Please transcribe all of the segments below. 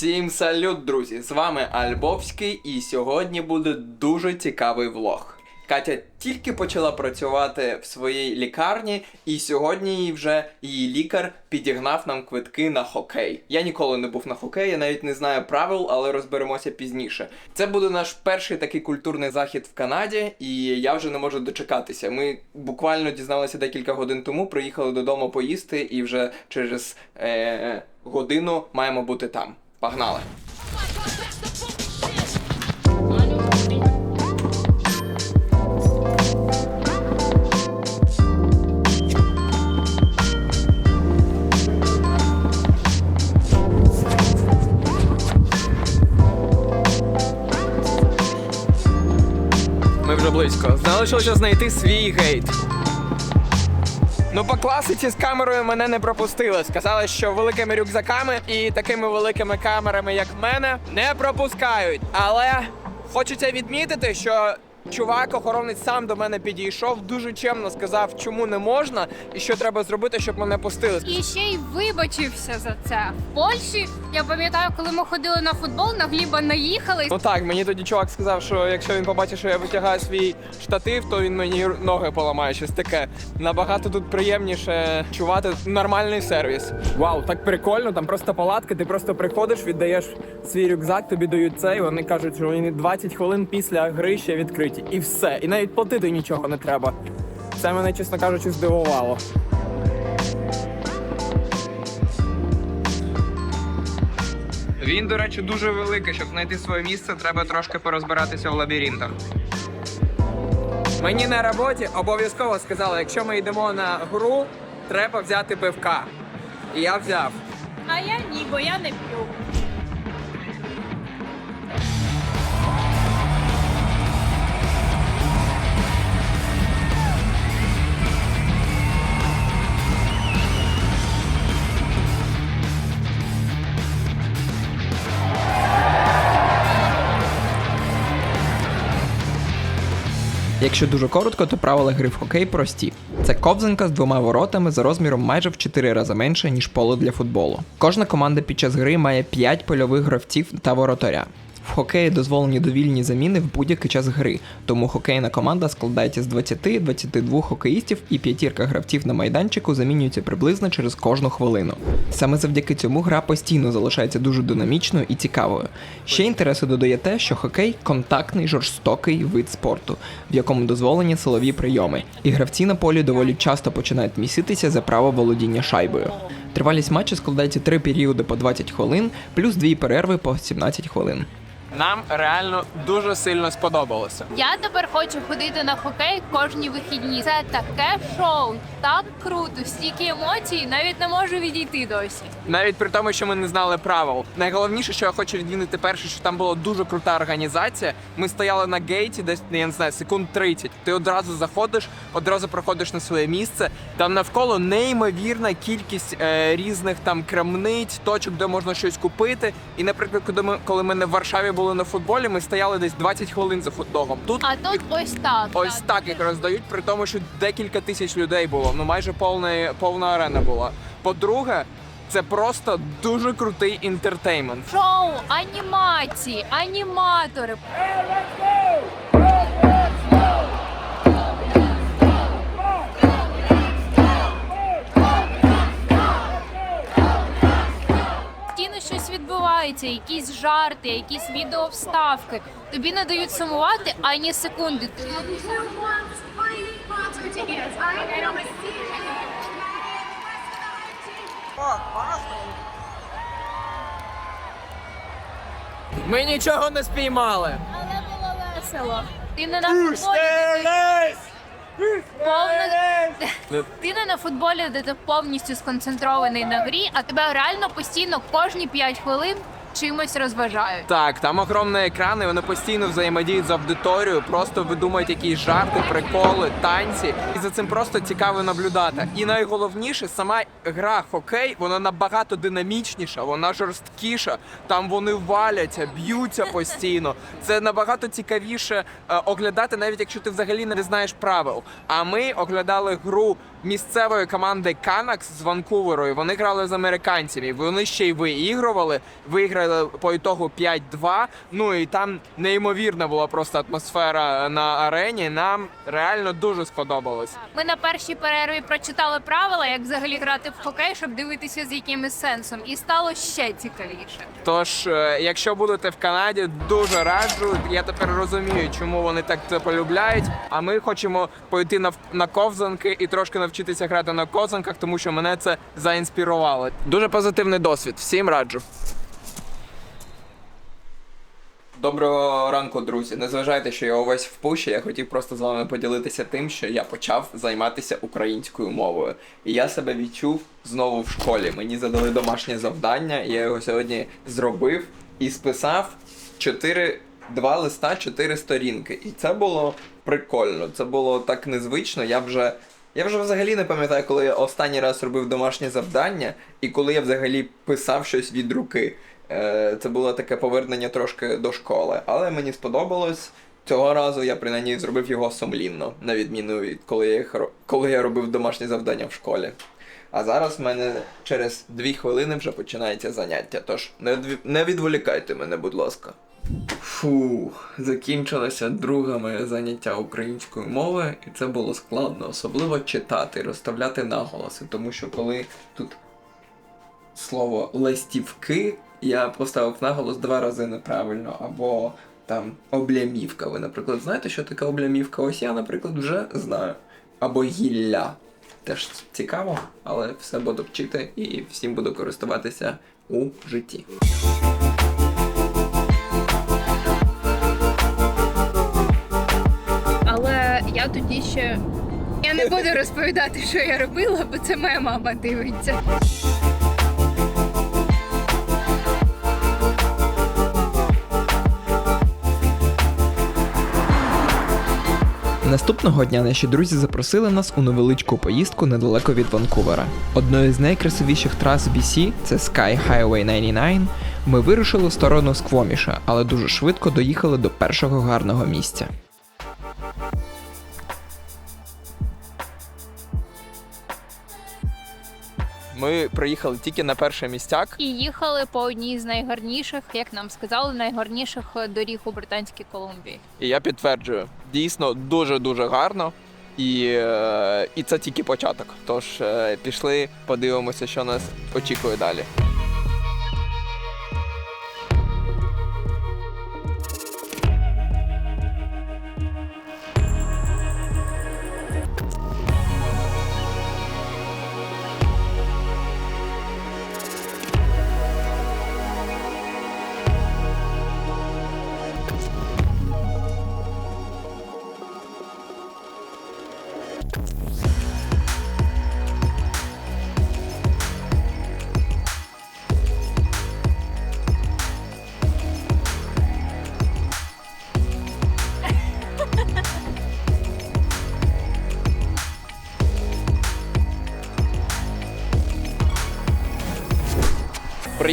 Всім салют, друзі! З вами Альбовський, і сьогодні буде дуже цікавий влог. Катя тільки почала працювати в своїй лікарні, і сьогодні вже її лікар підігнав нам квитки на хокей. Я ніколи не був на хокеї, навіть не знаю правил, але розберемося пізніше. Це буде наш перший такий культурний захід в Канаді, і я вже не можу дочекатися. Ми буквально дізналися декілька годин тому, приїхали додому поїсти, і вже через е- годину маємо бути там. Погнали! Ми вже близько. Залишилося знайти свій гейт. Ну, по класиці з камерою мене не пропустили. Сказали, що великими рюкзаками і такими великими камерами, як в мене, не пропускають. Але хочеться відмітити, що чувак, охоронець сам до мене підійшов, дуже чемно сказав, чому не можна і що треба зробити, щоб мене пустили. І ще й вибачився за це. В Польщі я пам'ятаю, коли ми ходили на футбол, на Гліба наїхали. Ну так, мені тоді чувак сказав, що якщо він побачить, що я витягаю свій штатив, то він мені ноги поламає. Щось таке. Набагато тут приємніше чувати нормальний сервіс. Вау, так прикольно. Там просто палатки, ти просто приходиш, віддаєш свій рюкзак, тобі дають цей. Вони кажуть, що вони 20 хвилин після гри ще відкриті. І все. І навіть платити нічого не треба. Це мене, чесно кажучи, здивувало. Він, до речі, дуже великий. Щоб знайти своє місце, треба трошки порозбиратися в лабіринтах. Мені на роботі обов'язково сказали, якщо ми йдемо на гру, треба взяти пивка. І я взяв. А я ні, бо я не п'ю. Якщо дуже коротко, то правила гри в хокей прості. Це ковзанка з двома воротами за розміром майже в 4 рази менше, ніж поле для футболу. Кожна команда під час гри має 5 польових гравців та воротаря. В хокеї дозволені довільні заміни в будь-який час гри, тому хокейна команда складається з 20-22 хокеїстів і п'ятірка гравців на майданчику замінюється приблизно через кожну хвилину. Саме завдяки цьому гра постійно залишається дуже динамічною і цікавою. Ще інтересу додає те, що хокей контактний жорстокий вид спорту, в якому дозволені силові прийоми, і гравці на полі доволі часто починають міситися за право володіння шайбою. Тривалість матчу складається три періоди по 20 хвилин, плюс дві перерви по 17 хвилин. Нам реально дуже сильно сподобалося. Я тепер хочу ходити на хокей кожні вихідні. Це таке шоу, так круто, стільки емоцій, навіть не можу відійти досі. Навіть при тому, що ми не знали правил. Найголовніше, що я хочу відмінити перше, що там була дуже крута організація. Ми стояли на гейті, десь я не знаю, секунд 30. Ти одразу заходиш, одразу проходиш на своє місце. Там навколо неймовірна кількість е, різних там крамниць, точок, де можна щось купити. І, наприклад, коли ми коли ми не в Варшаві були на футболі, ми стояли десь 20 хвилин за хот-догом. Тут А тут ось так. Ось так їх роздають, при тому, що декілька тисяч людей було. Ну майже повна, повна арена була. По-друге, це просто дуже крутий інтертеймент. Шоу, анімації, аніматори. Відбувається, якісь жарти, якісь відеовставки. Тобі не дають сумувати ані секунди. Ми нічого не спіймали. Але було весело. Ти не на футболі. Повно- Ти не на футболі, де ти повністю сконцентрований на грі, а тебе реально постійно кожні 5 хвилин чимось розважають. Так, там огромні екрани, вони постійно взаємодіють з аудиторією, просто видумують якісь жарти, приколи, танці. І за цим просто цікаво наблюдати. І найголовніше, сама гра хокей, вона набагато динамічніша, вона жорсткіша. Там вони валяться, б'ються постійно. Це набагато цікавіше е, оглядати, навіть якщо ти взагалі не знаєш правил. А ми оглядали гру місцевої команди Канакс з Ванкуверу. І вони грали з американцями. Вони ще й виігрували. Виграли по ітогу 5-2. Ну і там неймовірна була просто атмосфера на арені. Нам реально дуже сподобалось. Ми на першій перерві прочитали правила, як взагалі грати в хокей, щоб дивитися з якимось сенсом, і стало ще цікавіше. Тож, е, якщо будете в Канаді, дуже раджу. Я тепер розумію, чому вони так це полюбляють. А ми хочемо пойти на, на ковзанки і трошки навчитися грати на ковзанках, тому що мене це заінспірувало. Дуже позитивний досвід. Всім раджу. Доброго ранку, друзі. Не зважайте, що я увесь в пуші. Я хотів просто з вами поділитися тим, що я почав займатися українською мовою. І я себе відчув знову в школі. Мені задали домашнє завдання, і я його сьогодні зробив і списав чотири. Два листа, чотири сторінки. І це було прикольно. Це було так незвично. Я вже. Я вже взагалі не пам'ятаю, коли я останній раз робив домашнє завдання, і коли я взагалі писав щось від руки. Е, Це було таке повернення трошки до школи. Але мені сподобалось. Цього разу я принаймні зробив його сумлінно, на відміну від коли я, їх коли я робив домашні завдання в школі. А зараз в мене через дві хвилини вже починається заняття. Тож не, не відволікайте мене, будь ласка. Фу, закінчилося друге моє заняття українською мовою, і це було складно, особливо читати, розставляти наголоси, тому що коли тут слово листівки, я поставив наголос два рази неправильно, або там облямівка. Ви, наприклад, знаєте, що таке облямівка? Ось я, наприклад, вже знаю. Або гілля. Теж цікаво, але все буду вчити і всім буду користуватися у житті. Тоді ще. Я не буду розповідати, що я робила, бо це моя мама дивиться. Наступного дня наші друзі запросили нас у невеличку поїздку недалеко від Ванкувера. Одною з найкрасивіших трас BC, це Sky Highway 99, ми вирушили в сторону Сквоміша, але дуже швидко доїхали до першого гарного місця. Ми приїхали тільки на перший містяк. І їхали по одній з найгарніших, як нам сказали, найгарніших доріг у Британській Колумбії. І я підтверджую, дійсно дуже дуже гарно. І, е, і це тільки початок. Тож е, пішли, подивимося, що нас очікує далі.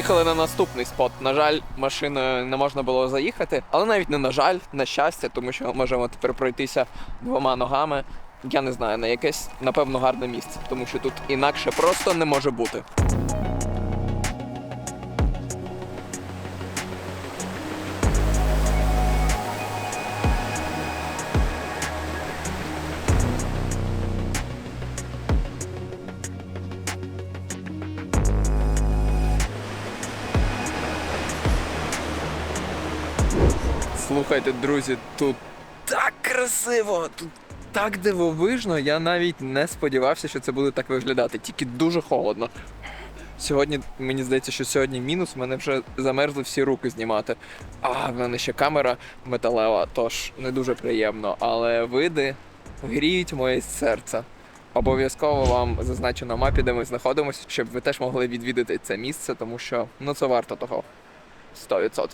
Приїхали на наступний спот. На жаль, машиною не можна було заїхати, але навіть не на жаль, на щастя, тому що можемо тепер пройтися двома ногами. Я не знаю, на якесь напевно гарне місце, тому що тут інакше просто не може бути. Слухайте, друзі, тут так красиво, тут так дивовижно. Я навіть не сподівався, що це буде так виглядати, тільки дуже холодно. Сьогодні мені здається, що сьогодні мінус, мене вже замерзли всі руки знімати. А в мене ще камера металева, тож не дуже приємно. Але види гріють моє серце. Обов'язково вам зазначу на мапі, де ми знаходимося, щоб ви теж могли відвідати це місце, тому що ну це варто того 100%.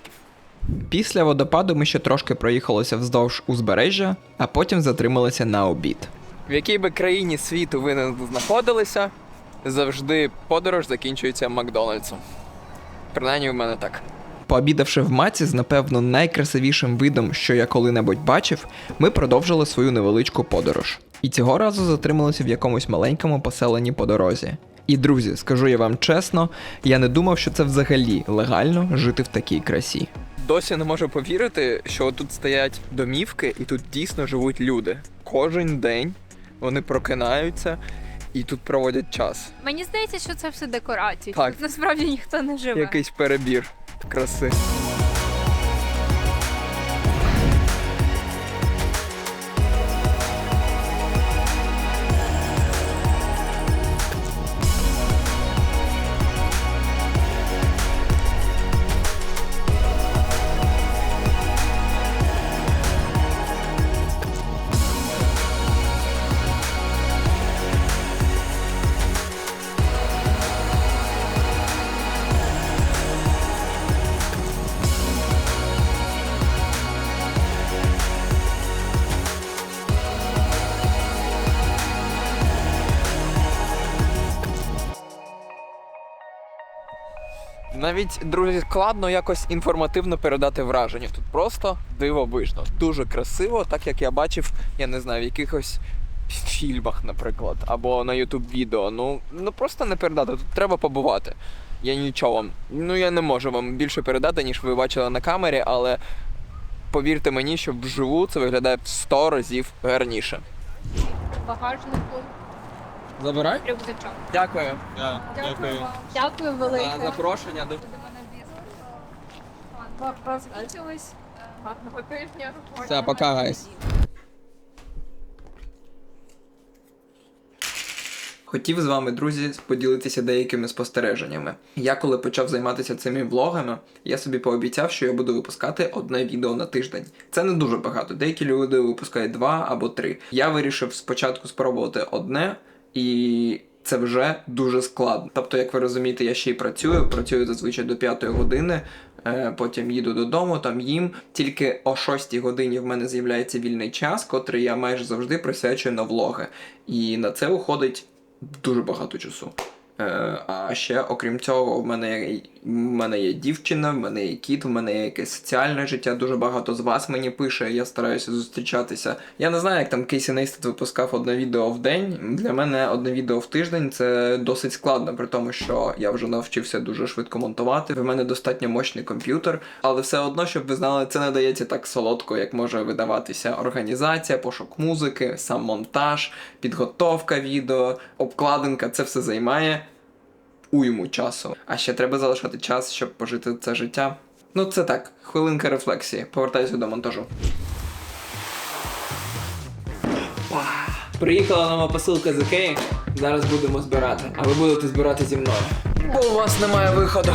Після водопаду ми ще трошки проїхалися вздовж узбережжя, а потім затрималися на обід. В якій би країні світу ви не знаходилися, завжди подорож закінчується Макдональдсом. Принаймні в мене так. Пообідавши в маці з напевно найкрасивішим видом, що я коли-небудь бачив, ми продовжили свою невеличку подорож. І цього разу затрималися в якомусь маленькому поселенні по дорозі. І друзі, скажу я вам чесно, я не думав, що це взагалі легально жити в такій красі. Досі не можу повірити, що тут стоять домівки і тут дійсно живуть люди. Кожен день вони прокинаються і тут проводять час. Мені здається, що це все декорації. Так. Тут насправді ніхто не живе. Якийсь перебір краси. Навіть друзі, складно якось інформативно передати враження. Тут просто дивовижно, дуже красиво, так як я бачив, я не знаю, в якихось фільмах, наприклад, або на Ютуб відео. Ну, ну просто не передати. Тут треба побувати. Я нічого вам. Ну я не можу вам більше передати, ніж ви бачили на камері, але повірте мені, що вживу це виглядає в 100 разів гарніше. Багажнику, Забирай. рюкзачок. Дякую Дякую. Дякую велике. за запрошення. Бачились. Гарного тижня. Все, пока, гайс. Хотів з вами, друзі, поділитися деякими спостереженнями. Я коли почав займатися цими влогами, я собі пообіцяв, що я буду випускати одне відео на тиждень. Це не дуже багато. Деякі люди випускають два або три. Я вирішив спочатку спробувати одне, і це вже дуже складно. Тобто, як ви розумієте, я ще й працюю, працюю зазвичай до п'ятої години. Е, Потім їду додому, там їм. Тільки о 6 годині в мене з'являється вільний час, котрий я майже завжди присвячую на влоги. І на це уходить дуже багато часу. Е, а ще, окрім цього, в мене, в мене є дівчина, в мене є кіт, в мене є якесь соціальне життя. Дуже багато з вас мені пише, я стараюся зустрічатися. Я не знаю, як там Кейсі Нейстат випускав одне відео в день. Для мене одне відео в тиждень це досить складно, при тому, що я вже навчився дуже швидко монтувати. В мене достатньо мощний комп'ютер, але все одно, щоб ви знали, це не дається так солодко, як може видаватися організація, пошук музики, сам монтаж, підготовка відео, обкладинка. Це все займає уйму часу. А ще треба залишати час, щоб пожити це життя. Ну, це так, хвилинка рефлексії. Повертаюся до монтажу. Приїхала нова посилка з Ікеї. Зараз будемо збирати. А ви будете збирати зі мною. Бо у вас немає виходу.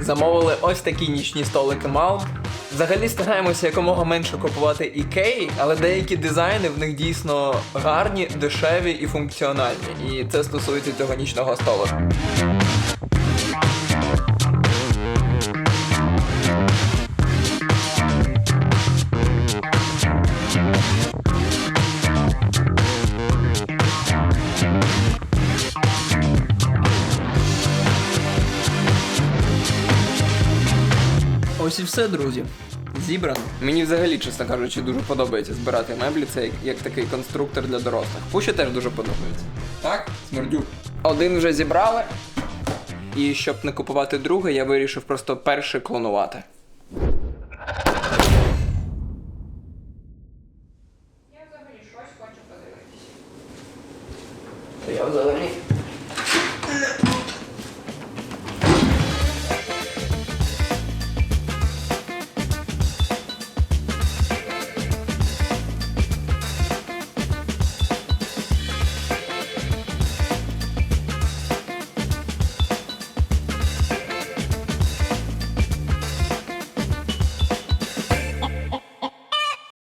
Замовили ось такі нічні столики мал. Взагалі стараємося якомога менше купувати ікеї, але деякі дизайни в них дійсно гарні, дешеві і функціональні. І це стосується цього нічного столика. Ось і все, друзі. Зібрано. Мені взагалі, чесно кажучи, дуже подобається збирати меблі. Це як, як такий конструктор для дорослих. Пуші теж дуже подобається. Так, смердюк. Один вже зібрали. І щоб не купувати другий, я вирішив просто перше клонувати. Я взагалі щось хочу подивитися. Я взагалі.